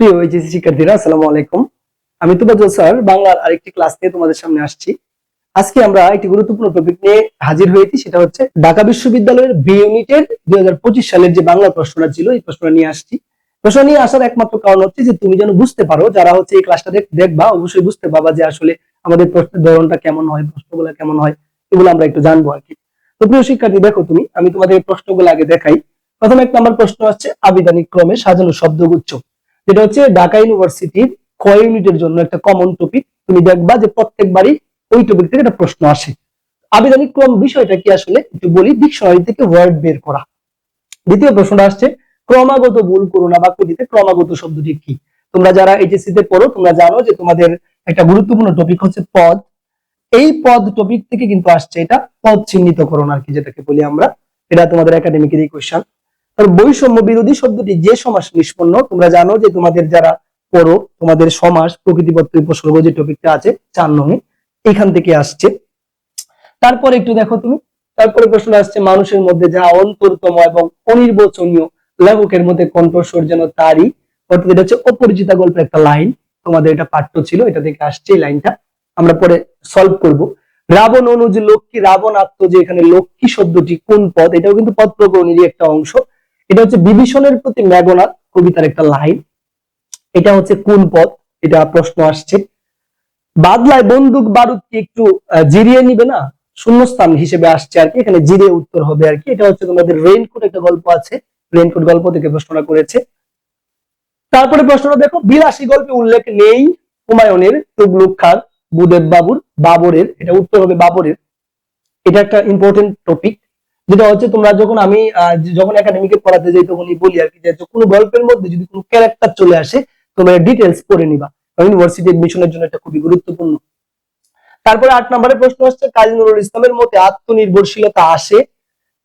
প্রিয় শিক্ষার্থীরা, আসসালামু আলাইকুম। আমি স্যার, বাংলার আরেকটি ক্লাস নিয়ে তোমাদের সামনে আসছি। আজকে আমরা একটি গুরুত্বপূর্ণ টপিক নিয়ে হাজির হয়েছি, সেটা হচ্ছে ঢাকা বিশ্ববিদ্যালয়ের বি ইউনিটের দুই হাজার পঁচিশ সালের যে বাংলা প্রশ্নটা ছিল, এই প্রশ্নটা নিয়ে আসছি। প্রশ্ন নিয়ে আসার একমাত্র কারণ হচ্ছে যে, তুমি যেন বুঝতে পারো, যারা হচ্ছে এই ক্লাসটা দেখবা, অবশ্যই বুঝতে পারবা যে আসলে আমাদের প্রশ্নের ধরনটা কেমন হয়, প্রশ্নগুলো কেমন হয়, এগুলো আমরা একটু জানব আর কি। তো প্রিয় শিক্ষার্থী, দেখো তুমি, আমি তোমাদের প্রশ্নগুলো আগে দেখাই। প্রথম এক নম্বর প্রশ্ন হচ্ছে আবিধানিক ক্রমে সাজানো শব্দগুচ্ছ। যেটা হচ্ছে ঢাকা ইউনিভার্সিটির ক ইউনিটের জন্য একটা কমন টপিক তুমি দেখবা যে প্রত্যেকবারই ওই টপিক থেকে একটা প্রশ্ন আসে। আবেদনিক ক্রম বিষয়টা কি আসলে? একটু বলি ডিকশনারি থেকে ওয়ার্ড বের করা। দ্বিতীয় প্রশ্নটা আসছে, ক্রমাগত ভুল করো না বাক্যটিতে, ক্রমাগত শব্দটি কি? তোমরা যারা এইচএসসি তে পড়ো, তোমরা জানো যে তোমাদের একটা গুরুত্বপূর্ণ টপিক হচ্ছে পদ। এই পদ টপিক থেকে কিন্তু আসছে এটা, পদ চিহ্নিতকরণ আর কি যেটাকে বলি আমরা। এটা তোমাদের একাডেমিকের এই কোয়েশ্চন আর বৈষম্য বিরোধী শব্দটি যে সমাস নিষ্পন্ন, তোমরা জানো যে তোমাদের যারা পড়ো, তোমাদের সমাস প্রকৃতিপত্র উপসর্গ যে টপিকটা আছে, চার নঙে এখান থেকে আসছে। তারপরে একটু দেখো তুমি। তারপরে প্রশ্ন আসছে, মানুষের মধ্যে যা অন্তরতম এবং অনির্বচনীয় লেখকের মধ্যে কণ্ঠস্বর যেন তারই, অর্থাৎ এটা হচ্ছে অপরিচিতা গল্পের একটা লাইন। তোমাদের এটা পাঠ্য ছিল, এটা থেকে আসছে এই লাইনটা। আমরা পরে সলভ করব। রাবণ অনুজ লক্ষ্মী রাবণ আত্ম যে এখানে লক্ষ্মী শব্দটি কোন পদ, এটাও কিন্তু পদ প্রকরণেরই একটা অংশ। এটা হচ্ছে বিভীষণের প্রতি মেঘনাথ কবিতার একটা লাইন। এটা হচ্ছে কোন পদ? এটা প্রশ্ন আসছে। বাদলায় বন্দুক বারুদ কি একটু জিরিয়ে নিবে না? শূন্যস্থান হিসেবে আসছে আর কি। এখানে জিরিয়ে উত্তর হবে আর কি। এটা হচ্ছে তোমাদের রেইনকোট একটা গল্প আছে। রেইনকোট গল্প থেকে প্রশ্নটা করেছে। তারপরে প্রশ্নটা দেখো, বিলাসী গল্পে উল্লেখ নেই হুমায়ুনের তুগলুক খান বুদেব বাবুর, বাবরের। এটা উত্তর হবে বাবরের। এটা একটা ইম্পর্টেন্ট টপিক যেটা হচ্ছে তোমরা যখন আমি যখন একাডেমিকে পড়াতে যাই তখনই বলি আর কি যে কোনো গল্পের মধ্যে যদি কোনো ক্যারেক্টার চলে আসে, তোমরা ডিটেলস পড়ে নিবা। ইউনিভার্সিটি এডমিশনের জন্য এটা খুবই গুরুত্বপূর্ণ। তারপরে আট নম্বরের প্রশ্ন হচ্ছে কাজী নুরুল ইসলামের মতে আত্মনির্ভরশীলতা আসে।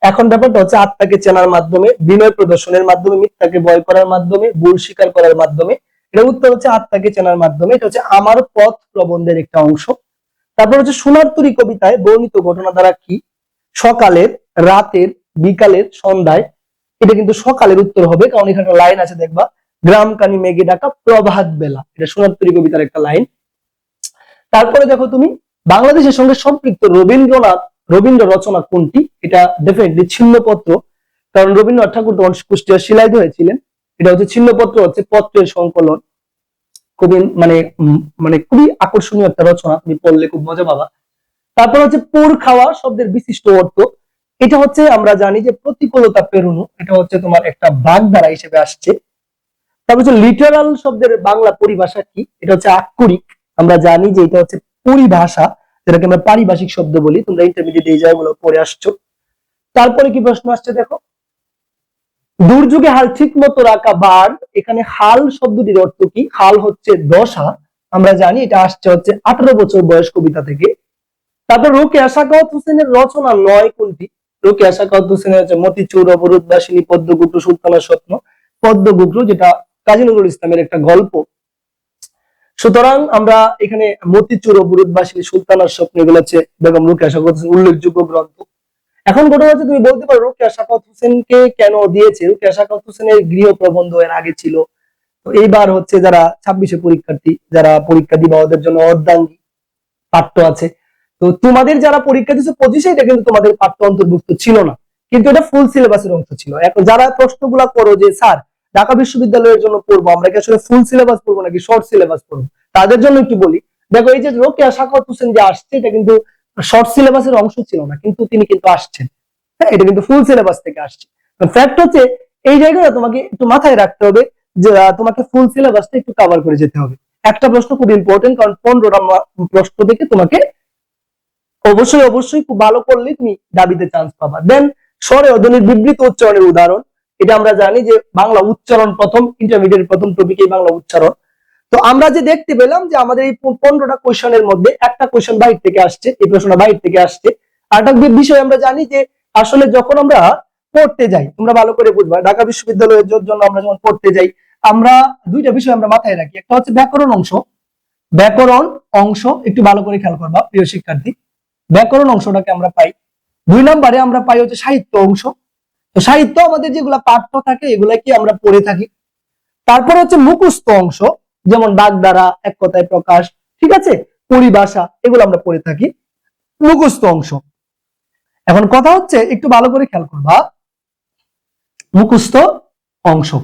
এখন ব্যাপারটা হচ্ছে আত্মাকে চেনার মাধ্যমে, বিনয় প্রদর্শনের মাধ্যমে, মিথ্যাকে ভয় করার মাধ্যমে, ভুল স্বীকার করার মাধ্যমে। এটা উত্তর হচ্ছে আত্মাকে চেনার মাধ্যমে। এটা হচ্ছে আমার পথ প্রবন্ধের একটা অংশ। তারপর হচ্ছে সোনার তরী কবিতায় বর্ণিত ঘটনা দ্বারা কি? সকালের রাতের, বিকালের সন্ধ্যায়। এটা কিন্তু সকালের উত্তর হবে, কারণ এখানে লাইন আছে, দেখবা। গ্রাম কানি মেঘে ডাকা প্রভাত বেলা। এটা সোনার তরী কবিতার একটা লাইন তারপরে দেখো তুমি, বাংলাদেশের সঙ্গে সম্পৃক্ত রবীন্দ্রনাথ, রবীন্দ্র রচনা কোনটি? এটা ডেফিনেটলি ছিন্নপত্র। কারণ রবীন্দ্রনাথ ঠাকুর তখন কুষ্টিয়া শিলাইত হয়েছিলেন। এটা হচ্ছে ছিন্নপত্র, হচ্ছে পত্রের সংকলন। খুবই মানে মানে খুবই আকর্ষণীয় একটা রচনা। তুমি পড়লে খুব মজা পাবা। তারপর হচ্ছে পোর খাওয়া শব্দের বিশিষ্ট অর্থ। এটা হচ্ছে আমরা জানি যে প্রতিকূলতা পেরোনো, এটা হচ্ছে তোমার একটা বাগধারা হিসেবে আসছে। তারপর হচ্ছে লিটারাল শব্দের বাংলা পরিভাষা কি? এটা হচ্ছে আক্ষরিক। আমরা জানি যে এটা হচ্ছে পরিভাষা, যেটাকে আমরা পারিভাষিক শব্দ বলি। তোমরা ইন্টারমিডিয়েট এই জায়গাগুলো পড়ে আসছো। তারপরে কি প্রশ্ন আসছে দেখো? দুর্যোগে হাল ঠিক মতো রাখা বার, এখানে হাল শব্দটির অর্থ কি? হাল হচ্ছে দশা। আমরা জানি এটা আসছে হচ্ছে আঠারো বছর বয়স কবিতা থেকে। তারপর রোকে আশাকাওয়াত হোসেনের রচনা নয় কোনটি? রোকে আশাকাওয়াত হোসেনের হচ্ছে মতিচুর অবরোধ বাসিনী পদ্মগুপ্ত সুলতানের স্বপ্ন। পদ্মগুপ্ত যেটা কাজী নজরুল ইসলামের একটা গল্প। সুতরাং আমরা এখানে মতিচুর অবরোধ বাসিনী সুলতানার স্বপ্ন, এগুলো হচ্ছে বেগম রোকে আশাকাওয়াত হোসেন উল্লেখযোগ্য গ্রন্থ। এখন ঘটনা হচ্ছে, তুমি বলতে পারো রোকেয়া শাকাত হোসেনকে কেন দিয়েছে? রোকেয়া শাকাত হোসেনের গৃহ প্রবন্ধ এর আগে ছিল। তো এইবার হচ্ছে যারা ছাব্বিশে পরীক্ষার্থী, যারা পরীক্ষা দিবা, ওদের জন্য অর্ধাঙ্গী পাঠ্য আছে। তো তোমাদের যারা পরীক্ষা দিচ্ছে পঁচিশে এটা কিন্তু তোমাদের পাঠ্য অন্তর্ভুক্ত ছিল না। কিন্তু এটা ফুল সিলেবাসের অংশ ছিল। এখন যারা প্রশ্নগুলা করো যে, স্যার, ঢাকা বিশ্ববিদ্যালয়ের জন্য পড়ব, আমরা কি আসলে ফুল সিলেবাস পড়ব নাকি শর্ট সিলেবাস পড়ব? তাদের জন্য একটু বলি। দেখো, এই যে রোকেয়া শাকাত হোসেন যে আসছে, এটা কিন্তু শর্ট সিলেবাসের অংশ ছিল না, কিন্তু তিনি কিন্তু আসছেন। হ্যাঁ এটা কিন্তু ফুল সিলেবাস থেকে আসছে। ফ্যাক্ট হচ্ছে, এই জায়গাটা তোমাকে একটু মাথায় রাখতে হবে যে তোমাকে ফুল সিলেবাসটা একটু কভার করে যেতে হবে। একটা প্রশ্ন খুব ইম্পর্টেন্ট কারণ পনেরোটা প্রশ্ন থেকে তোমাকে অবশ্যই অবশ্যই খুব ভালো করলে তুমি দাবিতে চান্স পাবা। দেন স্বরে অধ্বনির বিবৃত উচ্চারণের উদাহরণ। এটা আমরা জানি যে বাংলা উচ্চারণ প্রথম ইন্টারমিডিয়েট প্রথম টপিকে বাংলা উচ্চারণ। তো আমরা যে দেখতে পেলাম যে আমাদের এই পনেরোটা কোয়েশনের মধ্যে একটা কোয়েশন বাইরে থেকে আসছে, এই প্রশ্নটা বাইরে থেকে আসছে। আর একটা বিষয় আমরা জানি যে আসলে যখন আমরা পড়তে যাই, তোমরা ভালো করে বুঝবা, ঢাকা বিশ্ববিদ্যালয়ের জন্য আমরা যখন পড়তে যাই, আমরা দুইটা বিষয় আমরা মাথায় রাখি। একটা হচ্ছে ব্যাকরণ অংশ। ব্যাকরণ অংশ একটু ভালো করে খেয়াল করবা, প্রিয় শিক্ষার্থী। ব্যাকরণ অংশটাকে আমরা পাই। দুই নম্বরে আমরা পাই হচ্ছে সাহিত্য অংশ। তো সাহিত্য আমাদের যেগুলা পাঠ্য থাকে এগুলা কি আমরা পড়ে থাকি। তারপর হচ্ছে মুখস্থ অংশ, যেমন দ্বারা, এক কথায় প্রকাশ, ঠিক আছে? পরিভাষা, এগুলো আমরা পড়ে থাকি। মুখস্থ অংশ। এখন কথা হচ্ছে, একটু ভালো করে খেয়াল করবা। মুখস্থ অংশ।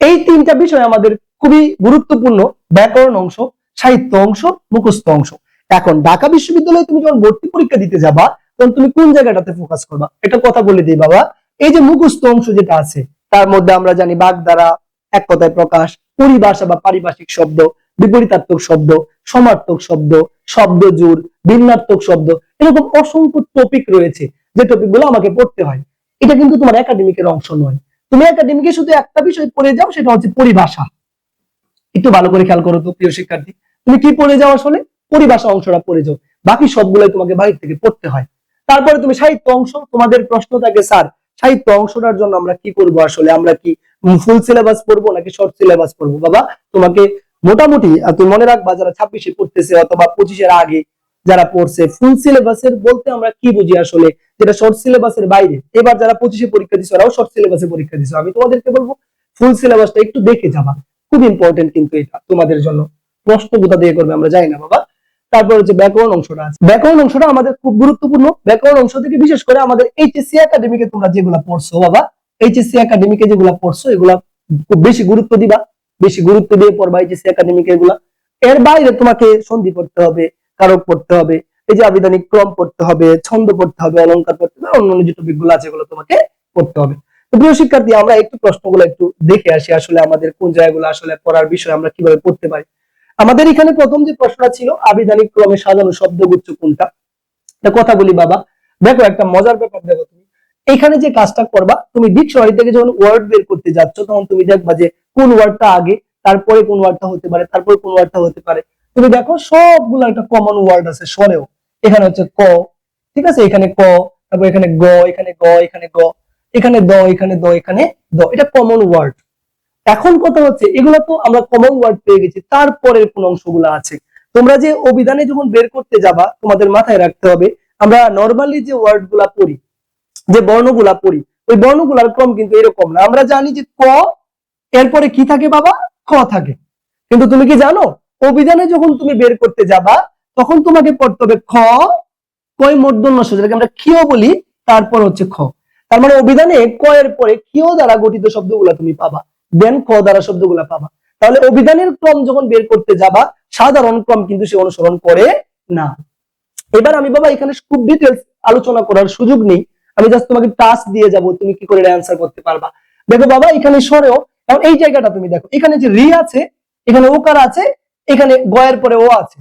এই তিনটা বিষয় আমাদের খুবই গুরুত্বপূর্ণ। ব্যাকরণ অংশ, সাহিত্য অংশ, মুখস্থ অংশ। এখন ঢাকা বিশ্ববিদ্যালয়ে তুমি যখন ভর্তি পরীক্ষা দিতে যাবা, তখন তুমি কোন জায়গাটাতে ফোকাস করবা? এটা কথা বলে দিই বাবা। এই যে মুখস্থ অংশ যেটা আছে, তার মধ্যে আমরা জানি বাগ দ্বারা এক কথায় প্রকাশ, পরিভাষা বা পারিভাষিক শব্দ বিপরীতাত্মক শব্দ, সমার্থক শব্দ শব্দ জোর ভিন্নাত্মক শব্দ, এরকম অসংখ্য টপিক রয়েছে। যে টপিকগুলো আমাকে পড়তে হয়, এটা কিন্তু তোমার একাডেমিকের অংশ নয়। তুমি একাডেমিকে শুধু একটা বিষয় পড়ে যাও, সেটা হচ্ছে পরিভাষা। একটু ভালো করে খেয়াল করো তো, প্রিয় শিক্ষার্থী। তুমি কি পড়ে যাও আসলে? পরিভাষা অংশটা পড়ে যাও। বাকি সবগুলোই তোমাকে বাইরে থেকে পড়তে হয়। তারপরে তুমি সাহিত্য অংশ, তোমাদের প্রশ্ন থাকে, স্যার, সাহিত্য অংশটার জন্য আমরা কি করব আসলে? আমরা কি ফুল সিলেবাস পড়ব নাকি শর্ট সিলেবাস পড়ব? বাবা, তোমাকে মোটামুটি তুমি মনে রাখবা, যারা ছাব্বিশে পড়তেছে অথবা পঁচিশের আগে যারা পড়ছে ফুল সিলেবাসের বলতে আমরা কি বুঝি আসলে? যেটা শর্ট সিলেবাসের বাইরে। এবার যারা পঁচিশে পরীক্ষা দিচ্ছে ওরাও শর্ট সিলেবাসে পরীক্ষা দিচ্ছে আমি তোমাদেরকে বলব ফুল সিলেবাসটা একটু দেখে যাবা। খুব ইম্পর্টেন্ট কিন্তু এটা তোমাদের জন্য। প্রশ্ন কোথা দিয়ে করবে, আমরা জানি না, বাবা। তারপর হচ্ছে ব্যাকরণ অংশটা আছে। ব্যাকরণ অংশটা আমাদের খুব গুরুত্বপূর্ণ। ব্যাকরণ অংশ থেকে বিশেষ করে আমাদের এইচএসসি একাডেমিকে তোমরা যেগুলা পড়ছো, বাবা এইচএসসি একাডেমিকে যেগুলা পড়ছো, এগুলা খুব বেশি গুরুত্ব দিবা। বেশি গুরুত্ব দিয়ে পড়বা এইচএসসি একাডেমিকে এগুলা। এর বাইরে তোমাকে সন্ধি পড়তে হবে, কারক পড়তে হবে, এই যে আবিধানিক ক্রম পড়তে হবে, ছন্দ পড়তে হবে অলংকার পড়তে হবে অন্যান্য যে টপিকগুলো আছে এগুলো তোমাকে পড়তে হবে। তো প্রিয় শিক্ষার্থী, আমরা একটু প্রশ্নগুলো একটু দেখে আসি, আসলে আমাদের কোন জায়গাগুলো আসলে পড়ার বিষয় আমরা কীভাবে পড়তে পারি। আমাদের এখানে প্রথম যে প্রশ্নটা ছিল, আবিধানিক ক্রমে সাজানো শব্দগুচ্ছ কোনটা? তা কথা বলি বাবা। দেখো, একটা মজার ব্যাপার দেখো তুমি। এখানে যে কাজটা করবা, তুমি ডিকশনারি থেকে যখন ওয়ার্ড বের করতে যাচ্ছ, তখন তুমি দেখবা যে কোন ওয়ার্ডটা আগে, তারপরে কোন ওয়ার্ডটা হতে পারে, তারপরে কোন ওয়ার্ডটা হতে পারে। তুমি দেখো, সবগুলো একটা কমন ওয়ার্ড আছে স্বরেও এখানে হচ্ছে ক, ঠিক আছে? এখানে ক, তারপর এখানে গ এখানে গ এখানে গ, এখানে দ এখানে দ এখানে দ। এটা কমন ওয়ার্ড এখন কথা হচ্ছে, এগুলো তো আমরা কমন ওয়ার্ড পেয়ে গেছি, তারপরের কোন অংশগুলো আছে। তোমরা যে অভিধানে যখন বের করতে যাবা, তোমাদের মাথায় রাখতে হবে, আমরা নর্মালি যে ওয়ার্ডগুলা পড়ি, যে বর্ণগুলা পড়ি, ওই বর্ণগুলার ক্রম কিন্তু এরকম না। আমরা জানি যে ক, এরপরে কি থাকে বাবা? খ থাকে। কিন্তু তুমি কি জানো, অভিধানে যখন তুমি বের করতে যাবা, তখন তোমাকে পড়তে হবে খ কয় মূর্ধন্য স যেটাকে আমরা ক্ষীয় বলি, তারপর হচ্ছে খ। তার মানে অভিধানে ক এর পরে ক্ষীয় দ্বারা গঠিত শব্দগুলা তুমি পাবা। দেন ক দ্বারা শব্দগুলা পাবা। তাহলে অভিধানের ক্রম যখন বের করতে যাবা, সাধারণ ক্রম কিন্তু সে অনুসরণ করে না। এবার আমি বাবা এখানে খুব ডিটেলস আলোচনা করার সুযোগ নেই। আমি জাস্ট তোমাকে টাস্ক দিয়ে যাব, তুমি কি করে অ্যান্সার করতে পারবা। দেখো বাবা, এখানে সরেও এখন এই জায়গাটা তুমি দেখো, এখানে যে রি আছে, এখানে ওকার আছে, এখানে গয়ের পরে ও আছে।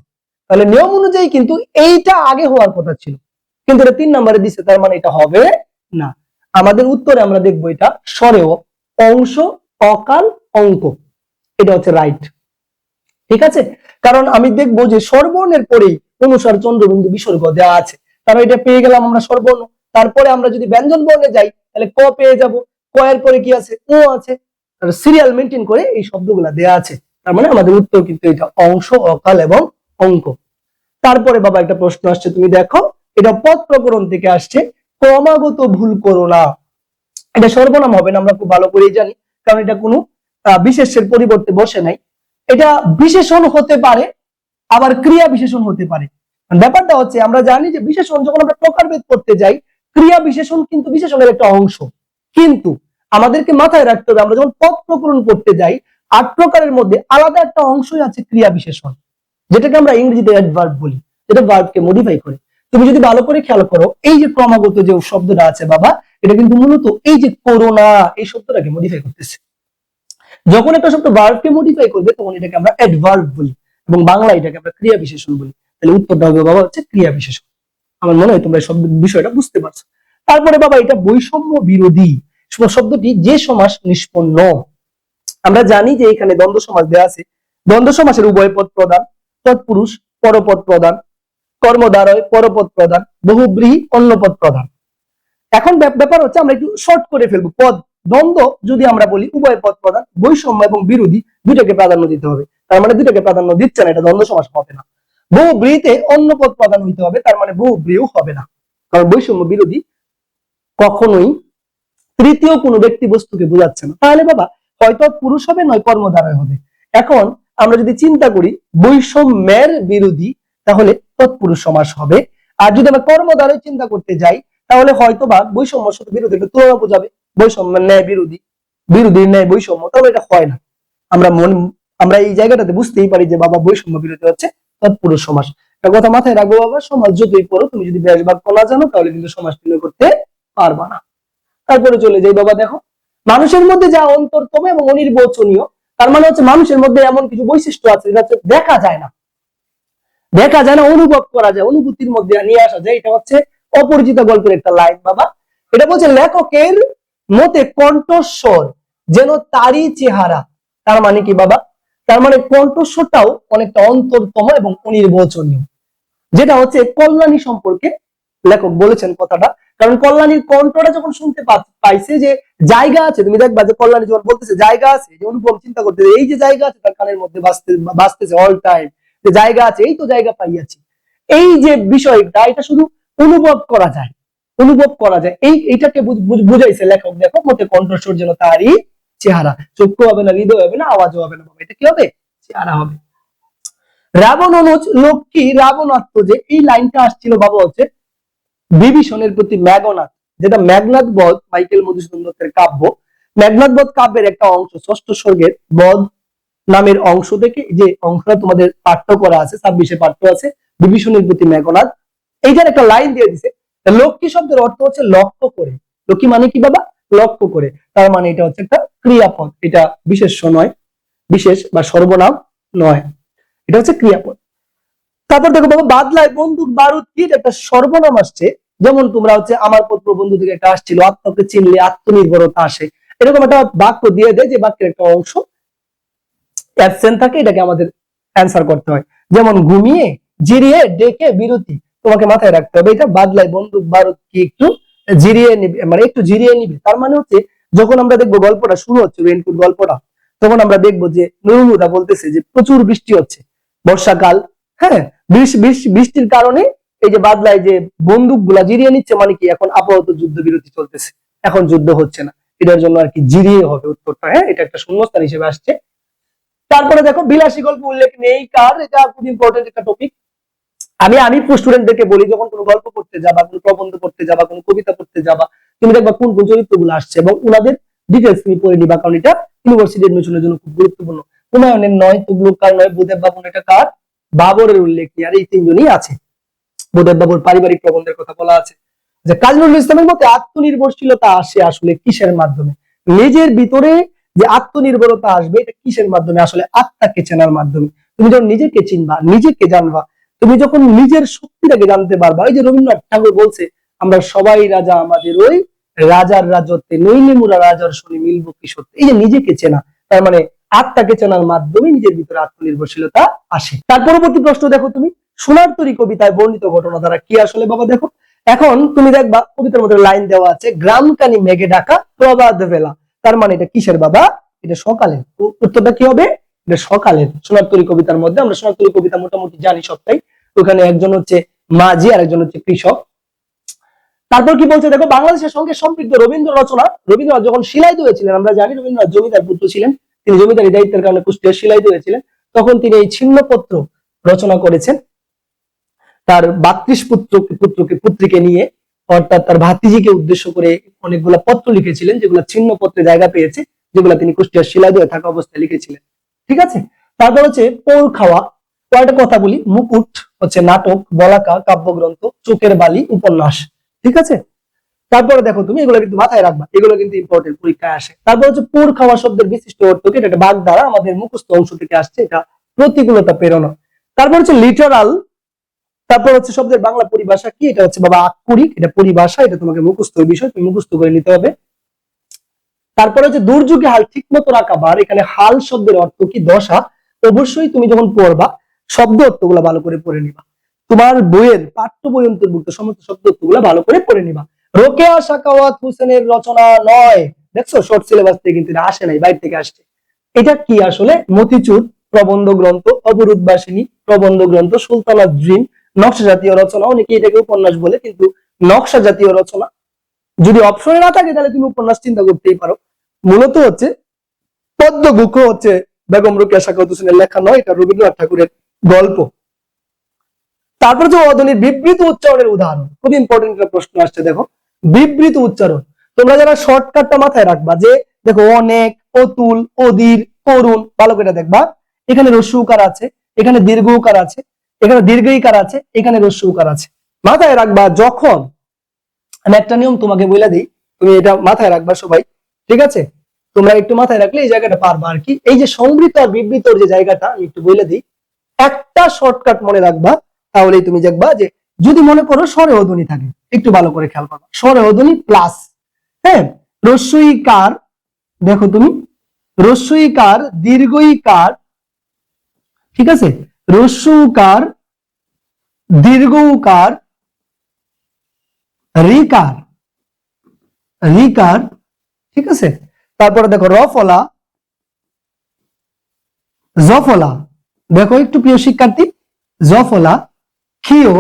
তাহলে নিয়ম অনুযায়ী কিন্তু এইটা আগে হওয়ার কথা ছিল। কিন্তু এটা তিন নম্বরে দিচ্ছে তার মানে এটা হবে না। আমাদের উত্তরে আমরা দেখব এটা সরেও অংশ অকাল অঙ্ক। এটা হচ্ছে রাইট ঠিক আছে? কারণ আমি দেখব যে স্বরবর্ণের পরেই অনুসার চন্দ্রবিন্দু বিসর্গ দেওয়া আছে। তারপর এটা পেয়ে গেলাম আমরা স্বরবর্ণ তারপরে আমরা যদি ব্যঞ্জন বর্ণে যাই, তাহলে ক পেয়ে যাব? ক পরে কি আছে? ও আছে। সিরিয়াল মেনটেন করে এই শব্দগুলা দেয়া আছে। তার মানে আমাদের উত্তর কিন্তু এটা অংশ, অকাল এবং অঙ্ক। তারপরে বাবা একটা প্রশ্ন আসছে, তুমি দেখো, এটা পদ প্রকরণ থেকে আসছে, ক্রমাগত ভুল করো না। এটা সর্বনাম হবে না, আমরা খুব ভালো করেই জানি। কারণ এটা কোনো বিশেষের পরিবর্তে বসে নাই। এটা বিশেষণ হতে পারে, আবার ক্রিয়া বিশেষণ হতে পারে। ব্যাপারটা হচ্ছে, আমরা জানি যে বিশেষণ যখন আমরা প্রকারভেদ করতে যাই, ক্রিয়া বিশেষণ কিন্তু বিশেষণের একটা অংশ। কিন্তু আমাদেরকে মাথায় রাখতে হবে, আমরা যখন পদ প্রকরণ করতে যাই, আট প্রকারের মধ্যে আলাদা একটা অংশই আছে ক্রিয়া বিশেষণ। যেটাকে আমরা ইংরেজিতে অ্যাডভার্ব বলি, যেটা ভার্বকে মডিফাই করে। তুমি যদি ভালো করে খেয়াল করো, এই যে ক্রমাগত যে শব্দটা আছে, বাবা এটা কিন্তু মূলত এই যে করোনা এই শব্দটাকে মডিফাই করতেছে। যখন একটা শব্দ ভার্বকে মডিফাই করবে, তখন এটাকে আমরা অ্যাডভার্ব বলি এবং বাংলা এটাকে আমরা ক্রিয়া বিশেষণ বলি। তাহলে উত্তরটা হবে, বাবা, হচ্ছে ক্রিয়া বিশেষণ। আমার মনে হয় তোমরা শব্দ, বিষয়টা বুঝতে পারছ। তারপরে বাবা, এটা বৈষম্য বিরোধী শব্দটি যে সমাস নিষ্পন্ন। আমরা জানি যে এখানে দ্বন্দ্ব সমাস দেওয়া আছে। দ্বন্দ্ব সমাসের উভয় পদ প্রদান তৎপুরুষ পরপদ প্রদান কর্মদ্বারয় পরপদ প্রদান বহুব্রীহি অন্য পদ প্রদান এখন ব্যাপ- ব্যাপার হচ্ছে আমরা একটু শর্ট করে ফেলব। পদ, দ্বন্দ্ব যদি আমরা বলি, উভয় পদ প্রদান বৈষম্য এবং বিরোধী দুটাকে প্রাধান্য দিতে হবে। তার মানে দুটাকে প্রাধান্য দিচ্ছে না, এটা দ্বন্দ্ব সমাস হবে না। বহু ব্রীতে অন্য পদ প্রদান হইতে হবে, তার মানে বহু ব্রিও হবে না। কারণ বৈষম্য বিরোধী কখনোই তৃতীয় কোনো ব্যক্তি বস্তুকে বোঝাচ্ছে না। তাহলে বাবা, হয়তো পুরুষ হবে, নয় কর্মধারয় হবে। এখন আমরা যদি চিন্তা করি, বৈষম্যের বিরোধী, তাহলে তৎপুরুষ সমাস হবে। আর যদি আমরা কর্মধারয় চিন্তা করতে যাই তাহলে হয়তো বা বৈষম্য সাথে বিরোধী একটা তুলনা বোঝাবে। বৈষম্য ন্যায় বিরোধী। বিরোধী ন্যায় বৈষম্য, তাহলে এটা হয় না। আমরা মন, আমরা এই জায়গাটাতে বুঝতেই পারি যে বাবা বৈষম্য বিরোধী হচ্ছে তৎপুরুষ সমাস একটা কথা মাথায় রাখব বাবা, সমাজ যতই পড়ো তুমি যদি ব্যাস বাক্য না জানো, তাহলে কিন্তু সমাজ নির্ণয় করতে পারবা না। তারপরে চলে যাই বাবা, দেখো। মানুষের মধ্যে যা অন্তরতম এবং অনির্বচনীয়, তার মানে হচ্ছে মানুষের মধ্যে এমন কিছু বৈশিষ্ট্য আছে যেটা দেখা যায় না। দেখা যায় না, অনুভব করা যায়, অনুভূতির মধ্যে নিয়ে আসা যায়। এটা হচ্ছে অপরিচিত গল্পের একটা লাইন, বাবা। এটা বলছে, লেখকের মতে কণ্ঠস্বর যেন তারই চেহারা। তার মানে কি, বাবা? তার মানে কণ্ঠস্বরটাও অনেকটা অন্তরতম এবং অনির্বচনীয়। যেটা হচ্ছে কল্যাণী সম্পর্কে লেখক বলেছেন কথাটা। কারণ কল্যাণীর কণ্ঠটা যখন শুনতে পাইছে যে জায়গা আছে, তুমি দেখবা যে কল্যাণী যখন বলতেছে জায়গা আছে যে অনুভব চিন্তা করতে এই যে জায়গা আছে তার কানের মধ্যে বাজতে বাজতেছে অল টাইম যে জায়গা আছে, এই তো জায়গা পাইয়াছি। এই যে বিষয়টা, এটা শুধু অনুভব করা যায়। অনুভব করা যায়। এই বুঝ- বুঝাইছে লেখক। লেখক মতে কণ্ঠস্বর যেন তারই চেহারা। চক্ষু হবে না, হৃদয় হবে না, আওয়াজও হবে না এটা কি হবে? চেহারা হবে। রাবণ অনুজ লক্ষ্মী রাবণাত্ম যে এই লাইনটা আসছিল, বাবা, হচ্ছে বিভীষণের প্রতি ম্যাগনাথ যেটা ম্যাগনাথ বধ, মাইকেল মধুসূদন দত্তের কাব্য। ম্যাগনাথ বধ কাব্যের একটা অংশ, ষষ্ঠ স্বর্গের বধ নামের অংশ থেকে যে অংশটা তোমাদের পাঠ্য করা আছে, ছাব্বিশে পাঠ্য আছে, বিভীষণের প্রতি ম্যাগনাথ এইটার একটা লাইন দিয়ে দিছে লক্ষ্মী শব্দের অর্থ হচ্ছে লক্ষ্য করে। লক্ষ্মী মানে কি বাবা? লক্ষ্য করে। তার মানে এটা হচ্ছে একটা ক্রিয়াপদ। এটা বিশেষ্য নয়, বিশেষ বা সর্বনাম নয়। এটা হচ্ছে ক্রিয়াপদ। তারপর দেখো বাবা, বাদলায় বন্দুক বারুদ কি একটা সর্বনাম আসছে। যেমন তোমরা হচ্ছে আমার পত্র বন্ধু থেকে একটা আসছিল, আত্মকে চিনলে আত্মনির্ভরতা আসে। এরকম একটা বাক্য দিয়ে দেয় যে বাক্যের একটা অংশ। অ্যাবসেন্ট থাকে, এটাকে আমাদের অ্যান্সার করতে হয়। যেমন, ঘুমিয়ে, জিরিয়ে, ডেকে, বিরতি। তোমাকে মাথায় রাখতে হবে, এটা বাদলায় বন্দুক বারুদ কি একটু জিরিয়ে নিবে মানে একটু জিরিয়ে নিবে। তার মানে হচ্ছে, যখন আমরা দেখব গল্পটা শুরু হচ্ছে রেনকুট গল্পটা, তখন আমরা দেখব যে নুরুনুরা বলতেছে যে প্রচুর বৃষ্টি হচ্ছে, বর্ষাকাল হ্যাঁ বৃষ- বৃষ- বৃষ্টির কারণে এই যে বাদলায় যে বন্দুকগুলা জিরিয়ে নিচ্ছে মানে কি এখন আপাতত যুদ্ধ বিরতি চলতেছে, এখন যুদ্ধ হচ্ছে না। এটার জন্য আর কি জিরিয়ে হবে উত্তরটা হ্যাঁ এটা একটা শূন্যস্থান হিসেবে আসছে। তারপরে দেখো বিলাসী গল্প উল্লেখ নেই, কার? এটা খুব ইম্পর্টেন্ট একটা টপিক আমি আমি স্টুডেন্টদেরকে বলি, যখন কোনো গল্প পড়তে যাবা, কোনো প্রবন্ধ পড়তে যাবা, কোনো কবিতা পড়তে যাবা, তুমি দেখবা কোন কোন চরিত্রগুলো আসছে এবং ওনাদের ডিটেলস তুমি পড়ে নিবা, কারণ এটা ইউনিভার্সিটি এডমিশনের জন্য খুব গুরুত্বপূর্ণ। হুমায়ুনের নয় তুগলুকার নয় বুদেব বাবুন এটা কার? বাবরের উল্লেখ নেই, আর এই তিনজনই আছে। বুদেব বাবুর পারিবারিক প্রবন্ধের কথা বলা আছে। যে কাজী ইসলামের মতে আত্মনির্ভরশীলতা আসে আসলে কিসের মাধ্যমে? নিজের ভিতরে যে আত্মনির্ভরতা আসবে, এটা কিসের মাধ্যমে? আসলে আত্মাকে চেনার মাধ্যমে। তুমি যখন নিজেকে চিনবা, নিজেকে জানবা তুমি যখন নিজের শক্তিটাকে জানতে পারবা এই যে রবীন্দ্রনাথ ঠাকুর বলছে, আমরা সবাই রাজা, আমাদের ওই রাজার রাজত্বে নইলে মুরা রাজার শুনি মিলব কি সত্যি এই যে নিজেকে চেনা, তার মানে আত্মাকে চেনার মাধ্যমে নিজের ভিতরে আত্মনির্ভরশীলতা আসে। তার পরবর্তী প্রশ্ন দেখো তুমি, সোনার তরী কবিতায় বর্ণিত ঘটনা দ্বারা কি আসলে বাবা দেখো? এখন তুমি দেখবা, কবিতার মধ্যে লাইন দেওয়া আছে, গ্রামকানি মেঘে ডাকা প্রবাদ বেলা তার মানে এটা কিসের বাবা? এটা সকালের। তো উত্তরটা কি হবে? এটা সকালের সোনারতরী কবিতার মধ্যে, আমরা সোনারতরী কবিতা মোটামুটি জানি সবটাই। ওখানে একজন হচ্ছে মাঝি আর একজন হচ্ছে কৃষক। তারপর কি বলছে দেখো, বাংলাদেশের সঙ্গে সম্পৃক্ত রবীন্দ্র রচনা, রবীন্দ্রনাথ যখন শিলাইত হয়েছিলেন আমরা জানি রবীন্দ্রনাথ জমিদার পুত্র ছিলেন, তিনি জমিদারি দায়িত্বের কারণে কুষ্টিয়া শিলাইত হয়েছিলেন তখন তিনি এই ছিন্নপত্র রচনা করেছেন। তার বাত্রিশ পুত্র, পুত্রকে, পুত্রীকে নিয়ে, অর্থাৎ তার ভাতিজিকে উদ্দেশ্য করে অনেকগুলা পত্র লিখেছিলেন, যেগুলো ছিন্ন পত্রে জায়গা পেয়েছে, যেগুলো তিনি কুষ্টিয়ার শিলাদয়ে থাকা অবস্থায় লিখেছিলেন। ঠিক আছে? তারপর হচ্ছে পোর খাওয়া। কয়েকটা কথা বলি, মুকুট, হচ্ছে নাটক, বলাকা, কাব্যগ্রন্থ, চোখের বালি, উপন্যাস। ঠিক আছে? তারপরে দেখো তুমি, এগুলো কিন্তু মাথায় রাখবা। এগুলো কিন্তু ইম্পর্টেন্ট পরীক্ষায় আসে। তারপর হচ্ছে পোর খাওয়া শব্দের বিশিষ্ট অর্থ কি? এটা বাগ দ্বারা আমাদের মুখস্থ অংশ থেকে আসছে, এটা প্রতিকূলতা প্রেরণা। তারপর হচ্ছে লিটারাল তারপর হচ্ছে শব্দের বাংলা পরিভাষা কি? এটা হচ্ছে বাবা আক্ষরিক এটা পরিভাষা, এটা তোমাকে মুখস্থ বিষয়, তুমি মুখস্থ করে নিতে হবে। তারপরে হচ্ছে দুর্যোগে হাল ঠিক মতো রাখা বার এখানে হাল শব্দের অর্থ কি? দশা। অবশ্যই তুমি যখন পড়বা, শব্দ অর্থগুলো ভালো করে পড়ে নিবা। তোমার বইয়ের পাঠ্য বই অন্তর্ভুক্ত সমস্ত শব্দ অর্থগুলো ভালো করে পড়ে নিবা। রোকেয়া সাকাওয়াত হোসেনের রচনা নয়। দেখছ? শর্ট সিলেবাস থেকে কিন্তু আসে নাই, বাইরে থেকে আসছে। এটা কি আসলে? মতিচুর, প্রবন্ধ গ্রন্থ অবরুদ্বাসিনী প্রবন্ধ গ্রন্থ, সুলতানা ড্রিম নকশা জাতীয় রচনা। অনেকে এটাকে উপন্যাস বলে, কিন্তু নকশা জাতীয় রচনা যদি অপশনে না থাকে, তাহলে তুমি উপন্যাস চিন্তা করতেই পারো। মূলত হচ্ছে পদ্মগুক্ষ হচ্ছে বেগম রুকিয়া শাখাউত হোসেনের লেখা নয়, এটা রবীন্দ্রনাথ ঠাকুরের গল্প। তারপর যে অধ্বনির বিবৃত উচ্চারণের উদাহরণ। খুব ইম্পর্টেন্ট একটা প্রশ্ন আসছে, দেখো। বিবৃত উচ্চারণ। তোমরা যারা শর্টকাটটা মাথায় রাখবা যে, দেখো, অনেক, অতুল, অধীর, করুণ, ভালো করে দেখবা। এখানে রস্য উকার আছে, এখানে দীর্ঘ উকার আছে, এখানে দীর্ঘ ইকার আছে, এখানে রস্য উকার আছে। মাথায় রাখবা যখন, আমি একটা নিয়ম তোমাকে বলে দিই, তুমি এটা মাথায় রাখবা সবাই। ঠিক আছে? তোমরা একটু মাথায় রাখলে এই জায়গাটা পারবা আর কি। এই যে সমৃত আর বিবৃতর যে জায়গাটা, আমি একটু বলে দিই। একটা শর্টকাট মনে রাখবা, তাহলেই তুমি দেখবা যে যদি মনে করো স্বরে অধ্বনি থাকে, একটু ভালো করে খেয়াল করবা। স্বরে অধ্বনি প্লাস হ্যাঁ? রস্যই কার, দেখো তুমি। রস্যই কার, দীর্ঘই কার, ঠিক আছে? রস্যকার দীর্ঘকার রিকার রিকার ঠিক আছে? তারপরে দেখো, রফলা, জফলা। দেখো, একটু প্রিয় শিক্ষার্থী, জফলা খিও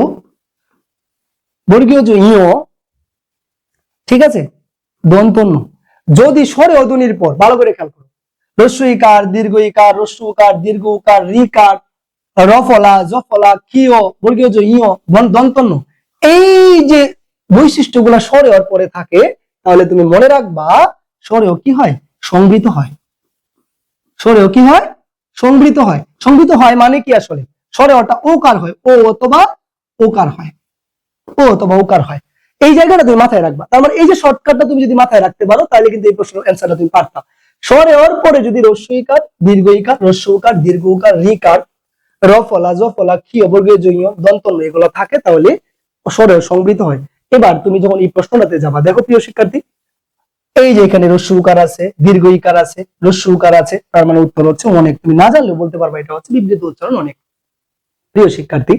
বর্গীয় ইও ঠিক আছে? দন্তন্য। যদি স্বরে অধ্বনির পর, ভালো করে খেয়াল করো। রস্যইকার দীর্ঘ ইকার রস্যকার দীর্ঘ উকার, রিকার, রফলা, জফলা খিও বর্গীয় ইও দন্তন্য। এই যে বৈশিষ্ট্যগুলা স্বরে ওর পরে থাকে, তাহলে তুমি মনে রাখবা স্বরেও কি হয়? সংবৃত হয়। স্বরেও কি হয়? সংবৃত হয়। সংবৃত হয় মানে কি আসলে? স্বরে ওটা ওকার হয়। ও অথবা ওকার হয়। ও অথবা ওকার হয়। এই জায়গাটা তুমি মাথায় রাখবা। তার মানে এই যে শর্টকাটটা তুমি যদি মাথায় রাখতে পারো, তাহলে কিন্তু এই প্রশ্নের অ্যান্সারটা তুমি পারতা। স্বরে ওর পরে যদি রস্যইকার দীর্ঘইকার রস্যকার দীর্ঘকার রিকার রফলা জফলা ক্ষীয় বর্গীয় জয়ীয় দন্তন্য এগুলো থাকে, তাহলে স্বরে সংবৃত হয়। এবার তুমি যখন এই প্রশ্নটাতে যাবা, দেখো প্রিয় শিক্ষার্থী এই যে এখানে রস্য উকার আছে, দীর্ঘ ইকার আছে রস্য উকার আছে, তার মানে উত্তর হচ্ছে অনেক। তুমি না জানলেও বলতে পারবা, এটা হচ্ছে বিবৃত উচ্চারণ অনেক। প্রিয় শিক্ষার্থী,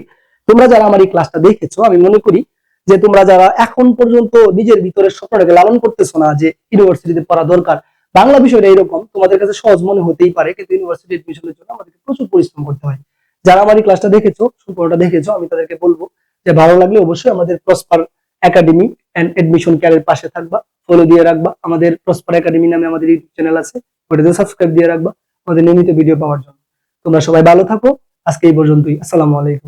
তোমরা যারা আমার এই ক্লাসটা দেখেছ, আমি মনে করি যে তোমরা যারা এখন পর্যন্ত নিজের ভিতরে স্বপ্নটাকে লালন করতেছো না যে ইউনিভার্সিটিতে পড়া দরকার, বাংলা বিষয়টা এরকম, তোমাদের কাছে সহজ মনে হতেই পারে, কিন্তু ইউনিভার্সিটি এডমিশনের জন্য আমাদেরকে প্রচুর পরিশ্রম করতে হয়। যারা আমার এই ক্লাসটা দেখেছ সম্পূর্ণটা দেখেছ, আমি তাদেরকে বলব যে ভালো লাগলে অবশ্যই আমাদের প্রসপার একাডেমি অ্যান্ড এডমিশন কেয়ারের পাশে থাকবা ফলো দিয়ে রাখবা। আমাদের প্রসপার একাডেমি নামে আমাদের ইউটিউব চ্যানেল আছে ওটাতে সাবস্ক্রাইব দিয়ে রাখবা। আমাদের নিয়মিত ভিডিও পাওয়ার জন্য। তোমরা সবাই ভালো থাকো। আজকে এই পর্যন্তই। আসসালামু আলাইকুম।